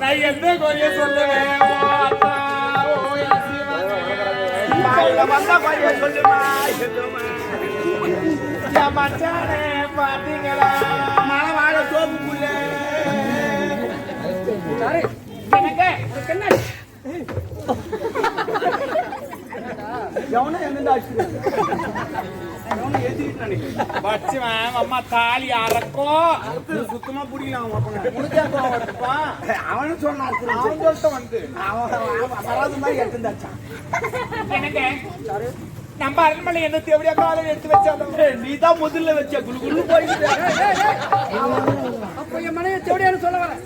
நான் எந்த குறைய சொல்லுவேன்? மச்சானே, பாத்தீங்களா? என்ன? நினைக்கிறேன் வச்சுவேன், அம்மா தாலி அறக்கும் இது சுத்தமா பிடிக்கல அவன் அப்பனை முடிஞ்சா. அவனும் சொன்னான் அவன் சொல்லிட்டு வந்து அவன் அவன் வராத மாதிரி எடுத்துருந்தாச்சான் எனக்கு நம்ம அரண்மனை என்ன தேவையா காலம் எடுத்து வச்சாலும் நீ தான் முதல்ல வச்ச குளு குளு போயிட்டு அப்ப என் மனைவி தேவடியான்னு சொல்ல வரேன்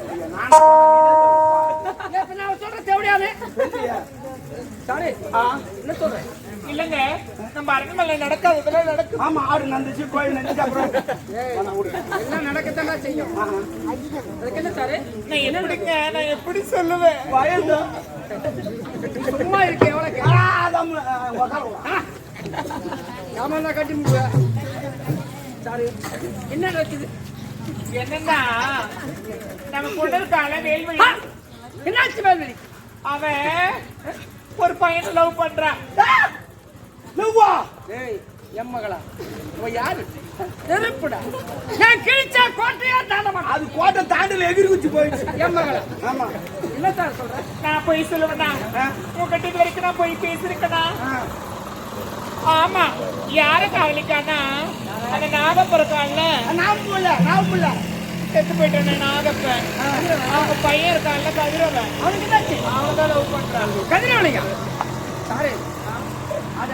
ஏன் இப்ப நான் சொல்ற தேவடியானு சாரி என்ன சொல்றேன் இல்லங்க நம்ம அரண்மனை நடக்காததெல்லாம் நடக்கும் ஆமா ஆடு நந்துச்சு கோயில் நந்துச்சு அப்புறம் எல்லாம் நடக்கத்தான் செய்யும்? அதுக்கு என்ன சாரு? நான் எப்படிங்க நான் எப்படி சொல்லுவேன்? வயது சும்மா இருக்கு எவ்வளவு ஆமா கட்டி முடிய சாரி என்ன நடக்குது? என்னன்னா நம்ம கொண்டு இருக்கால வேல்வழி! என்னாச்சு மேல்வெளி அவன் ஒரு பையனை லவ் பண்றான். லவ்வா ஏய் என் மகளா இவ யாரு? நெருப்புடா நான் கிழிச்சா கோட்டையா தாண்ட மாட்டேன் அது கோட்டை தாண்டில எகிரி குச்சி போயிடுச்சு. என் மகளா. ஆமா. என்ன சார் சொல்ற? நான் போய் சொல்லுவேனா? உங்ககிட்ட இது வரைக்கும் நான் போய் பேசிருக்கேனா ஆமா. யார காவலிக்கானா அந்த நாகப்ப இருக்கான்ல நான் புள்ள நான் புள்ள செத்து போயிட்டானே நாகப்பன் அவங்க பையன் இருக்கான்ல கதிரவன். அவனுக்கு தான் லவ் பண்றாங்க கதிரவனையா? சாரு அது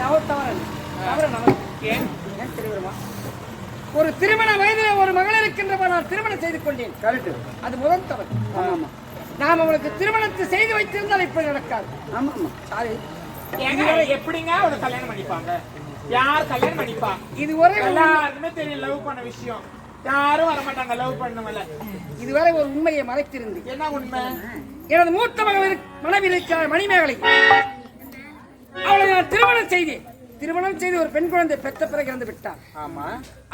அவர் தவறு தவறு நமக்கு ஏன் ஏன் தெரியுமா ஒரு திருமண வயதில் ஒரு மகள் இருக்கின்றவ நான் திருமணம் செய்து கொண்டேன். கரெக்ட். அது முதல் தவறு ஆமா நாம் அவளுக்கு திருமணத்தை செய்து வைத்திருந்தால் இப்படி நடக்காது. ஆமா ஆமா சாரி எப்படிங்க அவனை கல்யாணம் பண்ணிப்பாங்க? யார் கல்யாணம் பண்ணிப்பா? இதுவரை ஒரு- எல்லாருக்குமே தெரியும் லவ் பண்ண விஷயம். யாரும் வர மாட்டாங்க லவ் பண்ணவல இதுவரை ஒரு உண்மையை மறைத்திருந்து. என்ன உண்மை? எனது மூத்த மகள் மனைவி இருக்கிறார் மணிமேகலை. அவளை நான் திருமணம் செய்தேன். திருமணம் செய்து ஒரு பெண் குழந்தை பெற்ற பிறகு இறந்து விட்டார். ஆமா.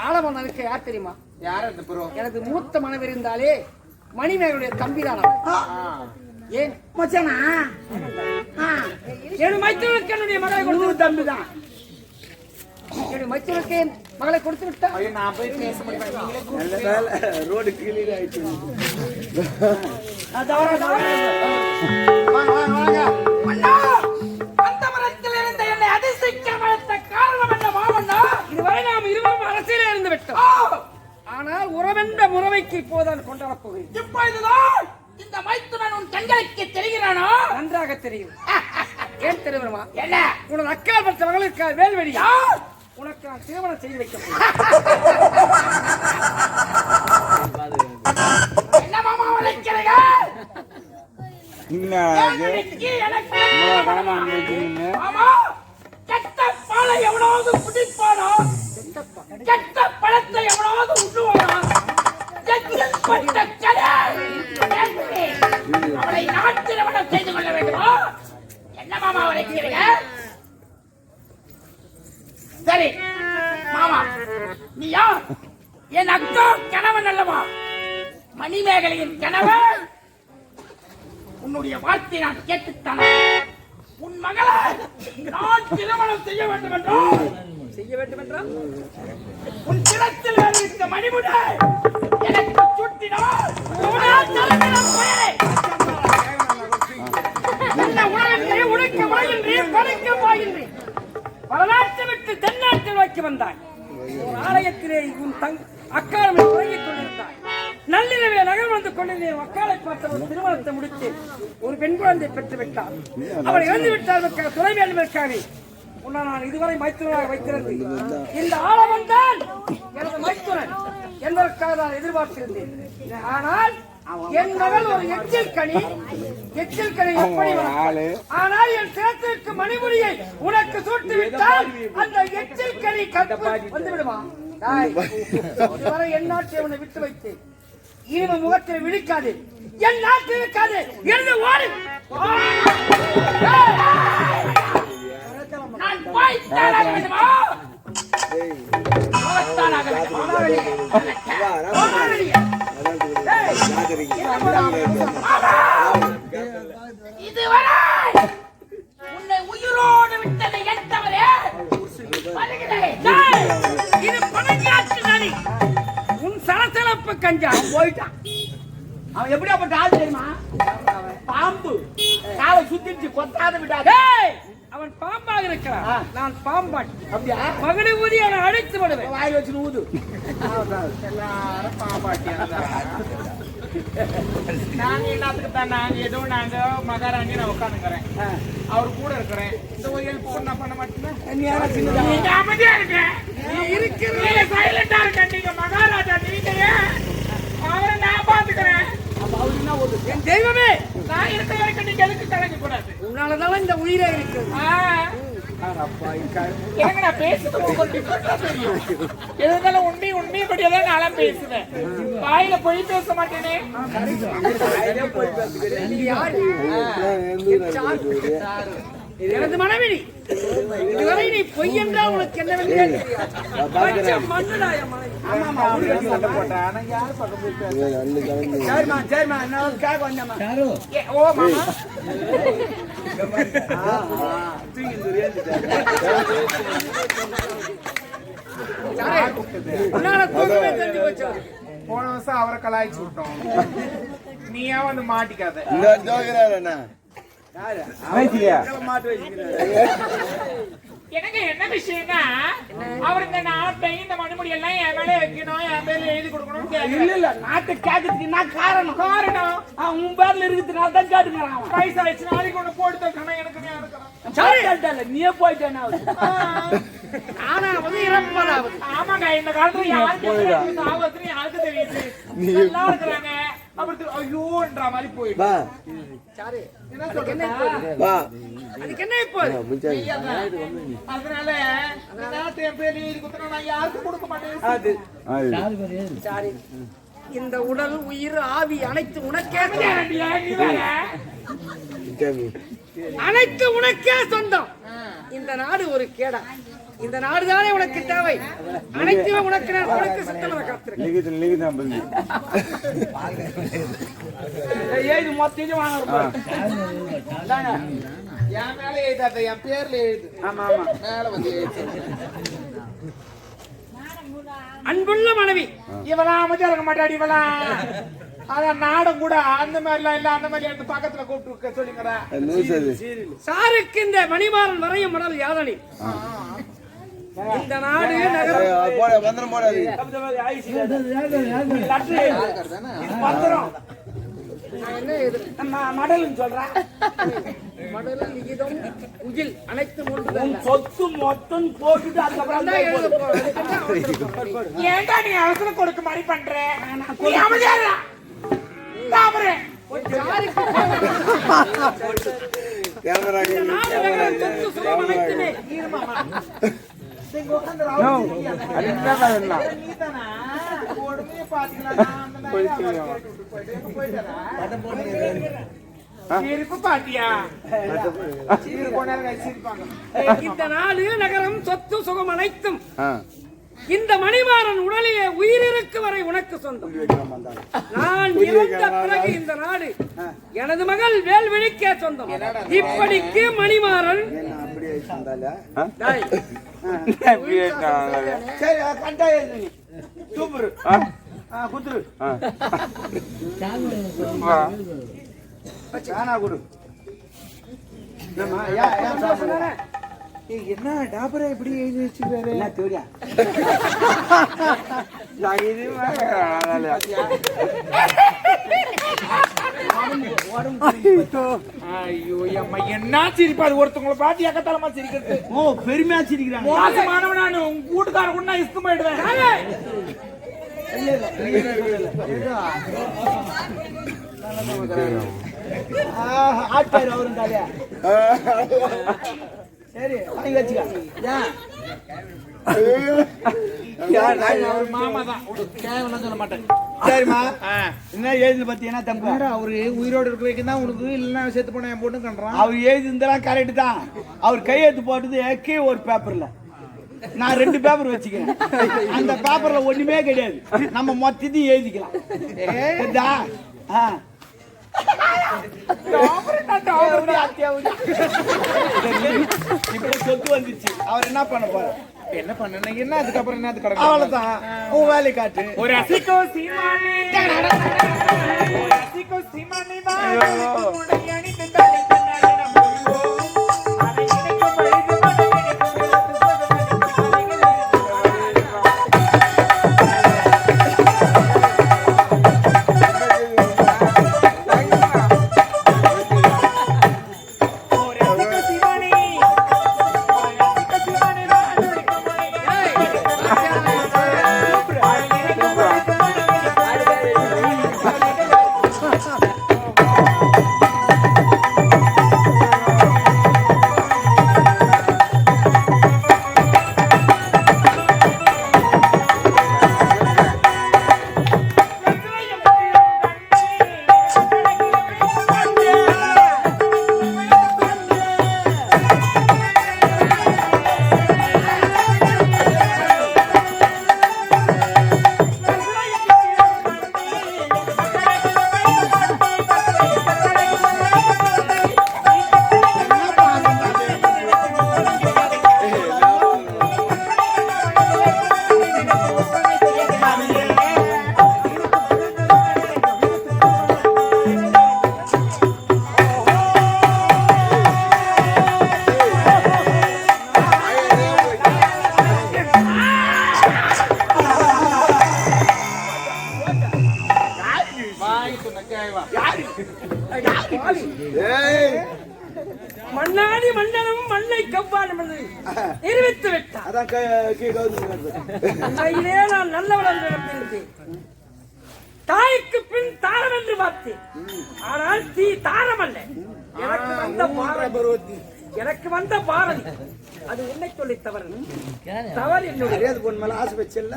ஆலமன் இருக்க யார் தெரியுமா? யார் அந்த ப்ரோ எனது மூத்த மனைவி இருந்தாலே மணிமேகலுடைய தம்பிதான் அவன். ஏன்? மச்சானா? என் மைத்தனுக்கு என்னுடைய மகளை கொடுத்து தம்பி தான் என்னுடைய மைத்தனுக்கு என் மகளை கொடுத்து விட்டா நான் போய் பேச முடியும்? ரோடு கிளியர் ஆயிடுச்சு. வாங்க வாங்க வாங்க. ஆனால் உறவென்ற முறைமைக்கு இப்போதான் கொண்டாடப் போகிறேன் இப்பொழுதுதான் இந்த மைத்துனன் உன் கண்களுக்கு தெரிகிறானோ? நன்றாக தெரியும். ஏன் தெரியுமா? என்ன? உனது அக்கால் பற்ற மகளுக்கு வேல்வெளியா உனக்கு நான் திருமணம் செய்து வைக்க. என்ன மாமா உழைக்கிறீங்க? எனக்கு எனக்கு மாமா கெட்ட பாலை எவனாவது குடிப்பானோ? கெட்ட பழத்தை எவனாவது உண்ணுவானோ எச்சில் பட்ட கடல். எப்படி? அவளை நான் திருமணம் செய்து கொள்ள என்ன மாமா சரி மாமா நீ யார் என் அக்கா கணவன் அல்லவா மணிமேகலையின் கணவன் உன்னுடைய வார்த்தை நான் கேட்டுத்தான் உன் மகளை நான் திருமணம் செய்ய வேண்டும் என்றால் செய்ய வேண்டும் என்றால் உன் சிரத்தில் வேறு இந்த மணிமுடை எனக்கு சுட்டினால் உன்னால் தலைமையிடம் போயே. என்ன உணவின்றி உடுக்க வாயின்றி படுக்க வாயின்றி பல நாட்டு விட்டு தென்னாட்டில் நோக்கி வந்தாய். ஒரு ஆலயத்திலே உன் தங் அக்காலமை உறங்கிக் கொண்டிருந்தாய். நள்ளிரவே நகர் வந்து கொண்டிருந்தேன். அக்காலை பார்த்த ஒரு திருமணத்தை முடித்து ஒரு பெண் குழந்தை பெற்று விட்டார் அவள் இறந்து விட்டார் துணை வேண்டுமெற்காக உன்னை நான் இதுவரை மைத்துனராக வைத்திருந்து இந்த ஆலவன் தான் எனது மைத்துனன் என்பதற்காக நான் எதிர்பார்த்திருந்தேன். ஆனால் என் மகள் ஒரு எச்சில் கனி. எச்சில் கனி எப்படி? ஆனால் என் சிரத்திற்கு மணிமுடியை உனக்கு சூட்டி விட்டால் அந்த எச்சில் கனி கற்பு வந்து விடுமா தாய், இதுவரை என் நாட்டை உன்னை விட்டு வைத்தேன். இனிமே முகத்தில் விழிக்காது. என் நாட்டில் இருக்காது. என்று ஓடு. இதுவரை உன்னை உயிரோடு விட்டதை என் கஞ்சா போயிட்டான் அவன் எப்படியாப்பட்ட ஆள் பாம்பு காலை சுத்திருச்சு கொத்தாத விட்டாதே அவன் பாம்பாக இருக்கிறான். நான் பாம்பான் அப்படியா? மகனை ஊதி அவனை அழைத்து விடுவேன். வாயில் வச்சு ஊது. எல்லாரும் பாம்பாட்டியா நாங்க என்னத்துக்கு தான் நாங்க ஏதோ நாங்க மகாராணி நான் உட்காந்துக்கிறேன் அவர் கூட இருக்கிறேன். இந்த ஒரு ஹெல்ப் பண்ண பண்ண மாட்டேன் நீங்க அமைதியா இருக்க நீ இருக்கிறீங்க சைலண்டா இருக்க நீங்க மகாராஜா நீங்க ஏன்? அவரை நான் பாத்துக்கிறேன். என் தெய்வமே! நான் இருக்க வரைக்கும் நீங்க எதுக்கு கலங்க கூடாது? உன்னாலதான் இந்த உயிரே இருக்கு. எனக்கு நான் பேசுறது உங்களுக்கு எதுனாலும் உண்மை உண்மைப்படியே தான் நான் பேசுவேன். வாயில பொய் பேச மாட்டேனே. நீ யாரு? எனது மனைவி இதுவரை நீ பொய் என்றால் உனக்கு என்னவென்றே தெரியாது பச்சை மண்ணுடா என் மனைவி சண்டை போட்டா. ஆனா யார் பக்கம் போய் பேச? சரிம்மா சரிம்மா நான் கேட்க வந்தேம்மா ஓ மாமா. போன வருஷம் அவரை கலாய்ச்சி விட்டோம். நீயா வந்து மாட்டிக்காத. எனக்கு என்ன விஷயம்னா அவர் இந்த நாட்டை இந்த மணிமுடி எல்லாம் என் மேலே வைக்கணும் என் மேல எழுதி கொடுக்கணும்னு இல்ல. இல்ல நாட்டை கேட்கறதுக்கு என்ன காரணம் காரணம் அவன் உன் பேர்ல இருக்கிறதுனால தான் கேட்டுக்கிறான் அவன் வயசு ஆயிடுச்சு நாளைக்கு ஒண்ணு போட்டு தரணும் எனக்கு ஞாபகம் இருக்கிறான். நீயே போயிட்டேன் ஆனாவது இறப்பதாவது ஆமாங்க இந்த காலத்துல யாருக்கு யாருக்கு தெரியுது நல்லா இருக்கிறாங்க அப்புறம் ஐயோன்ற மாதிரி போயிடும் என்ன சொல்றேன் அதனால என் பேர் எழுதி நான் யாருக்கும் கொடுக்க மாட்டேன். இந்த உடல் உயிர் ஆவி அனைத்து உனக்கே அனைத்து உனக்கே சொந்தம். இந்த நாடு ஒரு கேடா. இந்த நாடு தானே உனக்கு தேவை. அனைத்துமே உனக்கு நான் உனக்கு சுத்தமாக காத்திருக்கேன். ஏது மொத்தம் வாங்க என் மேல எழுதாத என் பேர்ல எழுது. ஆமா ஆமா. மேல வந்து எழுது. அன்புள்ள மனைவி இவளா அமைதியா இருக்க மாட்டாடி இவளா? அதான் நாடம் கூட அந்த மாதிரிலாம் இல்ல அந்த மாதிரி எடுத்து பக்கத்துல கூப்பிட்டு சொல்லிங்கடா. சாருக்கு இந்த மணிமாறன் வரையும் மணல் யாதனி. இந்த நாடு நகரம். மடலுன்னு சொல்றேன் மடல் லிகிதம் உகில் அனைத்தும் ஒன்றுதான் சொத்து மொத்தம் போட்டுட்டு அதுக்கப்புறம். ஏன்டா நீ அவசரம் கொடுக்க மாதிரி பண்ற? நகரம் சொத்து சுகம் அனைத்துமே. இந்த மணிமாறன் உடலிலே உயிர் இருக்கு வரை உனக்கு சொந்தம். நான் இறந்த பிறகு இந்த நாடு எனது மகள் வேல்விழிக்கே சொந்தம். இப்படிக்கு மணிமாறன் கொடு. என்ன டாபரா இப்படி எழுதி வச்சுக்கிறாரு என்ன தேடியா ஐயோ. அம்மா என்ன சிரிப்பு? அது ஒருத்தவங்களை பார்த்து எக்கத்தலமா சிரிக்கிறது. ஓ பெருமையா சிரிக்கிறாங்க. மோசமானவன் நான்? உங்க வீட்டுக்கார கூட நான் போயிடுவேன். அவரும் தாலியா சரி வாங்கி வச்சுக்க. மாமா தான். கேவலம் சொல்ல மாட்டேன். சரிம்மா. என்ன எழுதி பாத்தீங்கன்னா தம்பி. அவரு? உயிரோடு இருக்க தான் உனக்கு இல்லைன்னா செத்து போன என் பொண்ணு கண்டுறான் அவர் எழுதி இருந்தாலும் கரெக்ட் தான். அவர் கையெழுத்து போட்டது கீழே ஒரு பேப்பர்ல நான் ரெண்டு பேப்பர் வச்சுக்கிறேன். அந்த பேப்பர்ல ஒண்ணுமே கிடையாது. நம்ம மொத்தத்தையும் எழுதிக்கலாம். சொத்து வந்துச்சு. அவர் என்ன பண்ண போற என்ன பண்ண என்ன அதுக்கப்புறம் என்ன அது கடமை அவ்வளவுதான். உன் வேலையை காட்டு. ஒரு அசிக்கோ சீமானி. அசிக்கோ நிரூபித்து விட்டார் அதான் நான் நல்லவன் என்று நம்பியிருந்தேன் தாய்க்கு பின் தாரம் என்று பார்த்தேன். ஆனால் தீ தாரம் அல்ல. எனக்கு வந்த பாரதி. எனக்கு வந்த பாரதி. அது உன்னை சொல்லி தவறு. தவறு என்னுடைய. பொண்ணு மேல ஆசை வச்சல்ல.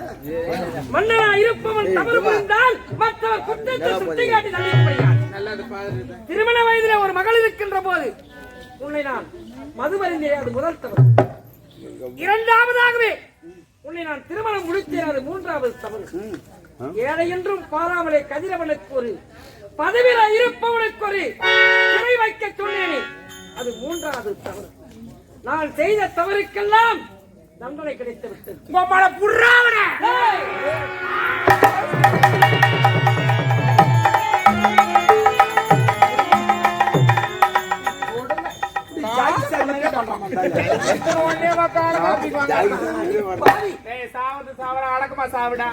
மன்னனா இருப்பவன் தவறு புரிந்தால் மற்றவர் குற்றத்தை சுட்டிக்காட்டி தள்ளிப்படுகிறார் திருமண வயதிலே ஒரு மகள் இருக்கின்ற போது உன்னை நான் மதுமறிந்தே அது முதல் தவறு. இரண்டாவதாகவே உன்னை நான் திருமணம் முடித்தேன் அது மூன்றாவது தவறு. ஏழை என்றும் பாராமலே கதிரவனுக்கு ஒரு பதவியில இருப்பவனுக்கு ஒரு சிறை வைக்க சொன்னேனே அது மூன்றாவது தவறு. நான் செய்த தவறுக்கெல்லாம் தண்டனை கிடைத்து விட்டது சாவது சாவர அடக்கமா சாவிடா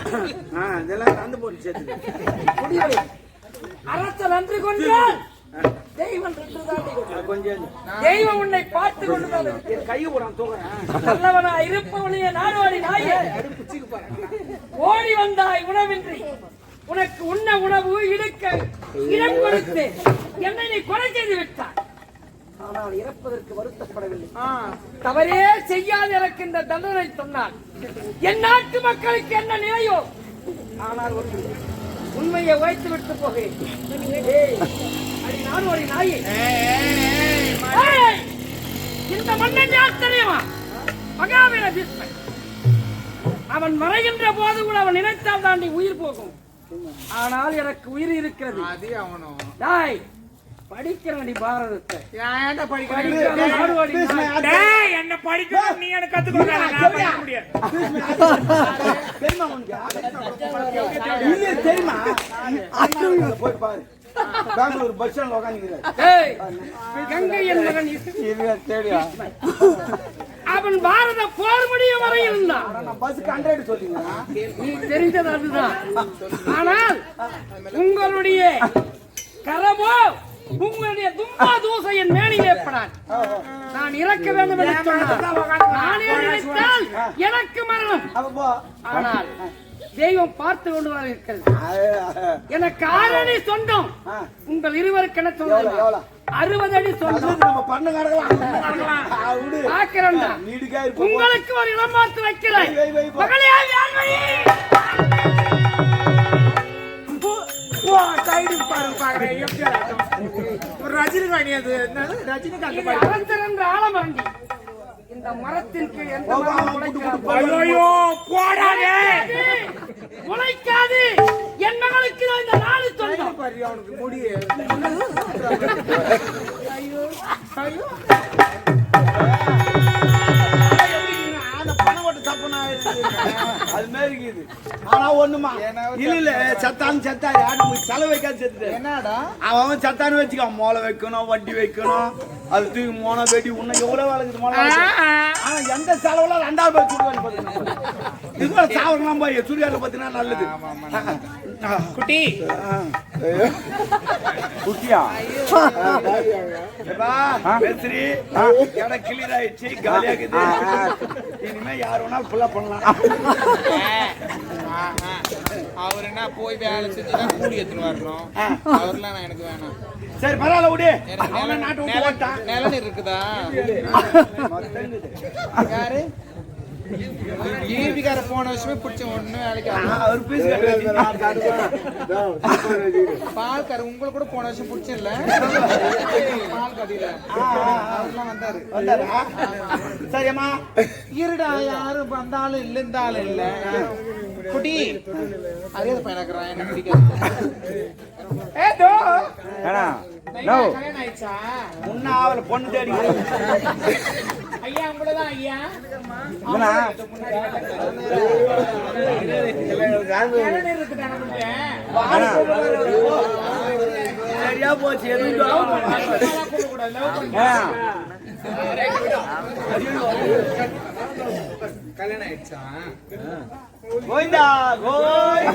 இதெல்லாம் தந்து போட்டு சேர்த்து முடியவில்லை. நன்றி கொண்டால் தெய்வம் தெய்வம் உன்னை பார்த்து கொண்டுதான் கையை போடாம நல்லவனா இருப்பவனையே நாடோடி நாயே ஓடி வந்தாய் உணவின்றி உனக்கு உண்ண உணவு இடுக்க இடம் கொடுத்து என்னை நீ கொலை செய்து விட்டாய் ஆனால் இறப்பதற்கு வருத்தப்படவில்லை. தவறே செய்யாது எனக்கு இந்த தண்டனை சொன்னார். என் நாட்டு மக்களுக்கு என்ன நிலையோ? ஆனால் ஒன்று உண்மையை வைத்து விட்டு போகிறேன். அடி நாடோடி நாயே! இந்த மன்னன் யார் தெரியுமா? மகாவீர பீஷ்மன் அவன் மறைகின்ற போது கூட அவன் நினைத்தால் தாண்டி உயிர் போகும். ஆனால் எனக்கு உயிர் இருக்கிறது. அது அவனும் டாய் படிக்கிறேன் பாரதத்தை. ஏன்டா படிக்கிற படிக்காத நாடோடி நாய். டேய் என்ன படிக்கணும் நீ எனக்கு கத்துக்கோ நான் முடியாது. தெரியுமா உனக்கு? இல்லையே தெரியுமா? அண்ணா போய் பாரு. பெங்களூர் பஸ் ஸ்டாண்ட்ல தெரியா அவன் பாரத போர் முடியும் வரை இருந்தான். நான் பஸ்ஸுக்கு ஹண்ட்ரட் சொல்லிங்க நீ தெரிந்தது அதுதான். ஆனால் உங்களுடைய கரமோ உங்களுடைய தும்பா தூசை என் மேனிலே நான் இறக்க வேண்டும் என்று சொன்னார். நானே நினைத்தால் எனக்கு மரணம். ஆனால் தெய்வம் பார்த்து கொண்டுதான் இருக்கிறது. ஆ, எனக்கு ஆறு அடி சொந்தம். உங்கள் இருவருக்கு என்ன எவ்வளவு? அறுபது அடி சொந்தம். நம்ம பண்ண கிடக்கலாம் உங்களுக்கு ஒரு இடம் பார்த்து வைக்கிறேன். மகளே ஒரு ரஜினி அது என்னது ரஜினி காந்தி ஆலமரண்டி இந்த மரத்தின் கீழ் எந்த மரம் போடாதே என் மகளுக்கு இந்த நாலு சொந்தம் முடிய அது மாதிரி இருக்குது. ஆனா ஒண்ணுமா? இல்ல இல்ல சத்தான்னு சத்தா யாரும் செலவு வைக்காது செத்துட்டு. என்னடா? அவன் சத்தான்னு வச்சுக்கோ மோளை வைக்கணும் வட்டி வைக்கணும் அது தூக்கி மோனை பேட்டி உன்னை எவ்வளவு வளர்க்குது மோளை ஆனா எந்த செலவுல ரெண்டாவது பேர் சொல்லுவான்னு இது கூட சாவரலாம் போய் சூர்யாவில் பார்த்தீங்கன்னா நல்லது. குட்டி. குட்டியா? பேசுறி இடம் கிளியர் ஆயிடுச்சு காலியாகுது இனிமே யார் வேணாலும் ஃபுல்லா பண்ணலாம். அவர் என்ன போய் வேலை செஞ்சுதான் கூலி எடுத்துன்னு வரணும். அவர்லாம் நான் எனக்கு வேணாம். சரி பரவாயில்ல விடு. அவனை நாட்டு நிலம் இருக்குதா? யாரு? ஈபிக்கார போன வருஷமே பிடிச்ச ஒண்ணு வேலைக்கு. அவர் பீஸ் பால்கார உங்களுக்கு கூட போன வருஷம் பிடிச்சல பால் கடையில அவர்லாம் வந்தாரு. வந்தாரா? சரியம்மா இருடா யாரும் வந்தாலும் இல்ல இருந்தாலும் இல்ல. குட்டி. அறியாத பையனாக்குறான் என்ன பிடிக்காது. முன்ன அவளை பொண்ணு தேடி ஐயா உங்களதான் ஐயா? சரியா போச்சு. கல்யாணம் ஆயிடுச்சா கோவிந்தா கோய்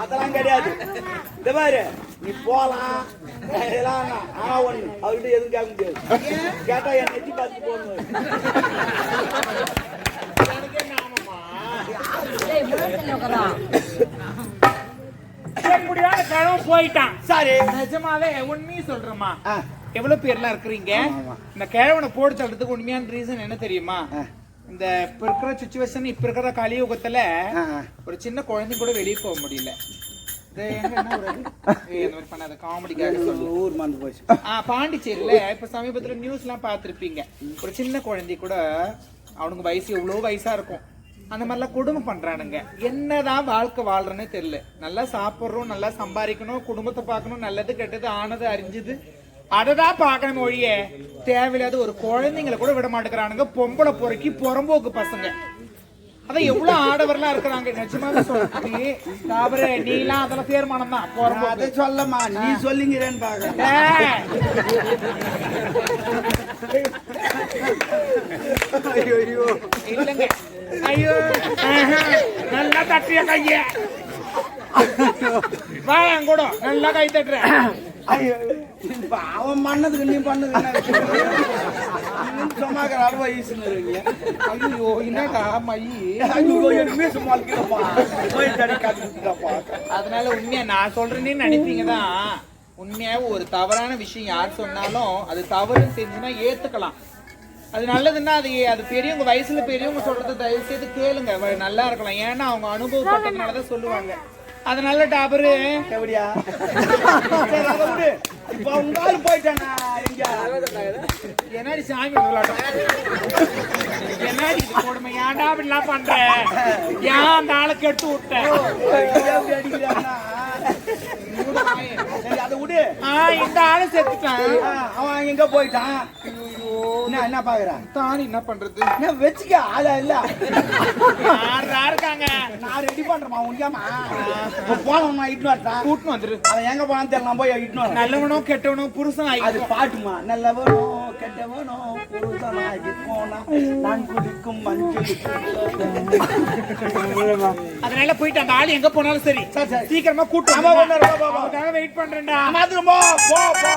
அதெல்லாம் கிடையாது. இந்த பாரு நீ போலாம். இதெல்லாம். ஆனா ஒண்ணு அவர்கிட்ட எதுவும் கேட்க முடியாது. கேட்டா என் நெத்தி பார்த்து போகணும். எப்படியான கிழவன் போயிட்டான். சரி. நிஜமாவே உண்மையை சொல்றேம்மா. ஆ. எவ்வளவு பேர்லாம் இருக்கிறீங்க? இந்த கிழவனை போட்டு தள்ளுறதுக்கு உண்மையான ரீசன் என்ன தெரியுமா. இந்த இப்ப இருக்கிற சுச்சுவேஷன் இப்ப இருக்கிற கலியுகத்துல. ஒரு சின்ன குழந்தை கூட வெளியே போக முடியல. பாண்டிச்சேரியில இப்ப சமீபத்துல நியூஸ் எல்லாம் பார்த்திருப்பீங்க. ஒரு சின்ன குழந்தை கூட அவனுக்கு வயசு எவ்வளவு வயசா இருக்கும். அந்த மாதிரிலாம் கொடுமை பண்றானுங்க. என்னதான் வாழ்க்கை வாழ்றேன்னே தெரியல. நல்லா சாப்பிடுறோம் நல்லா சம்பாதிக்கணும் குடும்பத்தை பார்க்கணும் நல்லது கெட்டது ஆனது அறிஞ்சது. அததான் பார்க்கணும் ஒழிய தேவையில்லாத ஒரு குழந்தைங்களை கூட விட மாட்டேங்கிறானுங்க. பொம்பளை பொறுக்கி புறம்போக்கு பசங்க. அதான் எவ்வளவு ஆடவர்லாம் இருக்கிறாங்க. நிஜமாவே சொல்லி தாபரே நீலாம் அதெல்லாம் தீர்மானம் தான். புறம்போக்கு. அதை சொல்லமா நீ சொல்லிங்கிறேன்னு பாக்க ஏய். இல்லைங்க. ஐயோ. நல்லா தட்டிய கைய? வா கூட. நல்லா கை தட்டுற. ஐயோ இப்ப அவன் பண்ணதுக்கு நீ பண்ணது சும்மாக்கிற ஈசுன்னு ஐயோ என்னடா மையி ஐயோ போய் அதனால உண்மையா நான் சொல்றேன்னு நினைப்பீங்க தான். ஒரு தவறான விஷயம் யார் சொன்னாலும் அது தவறுன்னு தெரிஞ்சுன்னா ஏத்துக்கலாம். அது நல்லதுன்னா அது அது பெரியவங்க வயசுல பெரியவங்க சொல்றது தயவு செய்து கேளுங்க நல்லா இருக்கலாம். ஏன்னா அவங்க அனுபவப்பட்டதுனால தான் சொல்லுவாங்க. அதனால டாபரு எப்படியா இப்ப உங்க ஆளு போயிட்டானா? என்னடி சாமி விளையாட்டம் என்னடி கொடுமை? ஏன்டா இப்படிலாம் பண்ற? ஏன் அந்த ஆளை கெட்டு விட்ட? எப்படி அடிக்கிறான்னா சரி அதை விடு. இந்த ஆளை செத்துட்டான். அவன் எங்க போயிட்டான். என்ன என்ன பாக்குறான் தானி என்ன பண்றது? என்ன வச்சுக்க ஆளா இல்ல. யாரா இருக்காங்க? நான் ரெடி பண்றேன் இப்ப போனோம் நான் வரட்டான் கூட்டின்னு வந்துரு. அவன் எங்க போனான்னு தெரியல நான் போய் இட்டு வரேன். நல்லவனோ கெட்டவனோ புருஷன் அது பாட்டுமா நல்லவனோ கெட்டவனோ புருஷனாகி போனா நான் குடிக்கும் மஞ்சள். அதனால போயிட்டு அந்த ஆள் எங்க போனாலும் சரி. சரி, சரி. சீக்கிரமா கூட்டு ஆமா, கொண்டு வர, வா, வா, வா. அவனுக்காக வெயிட் பண்றேன்டா. மாத்திரம் போ போ போ.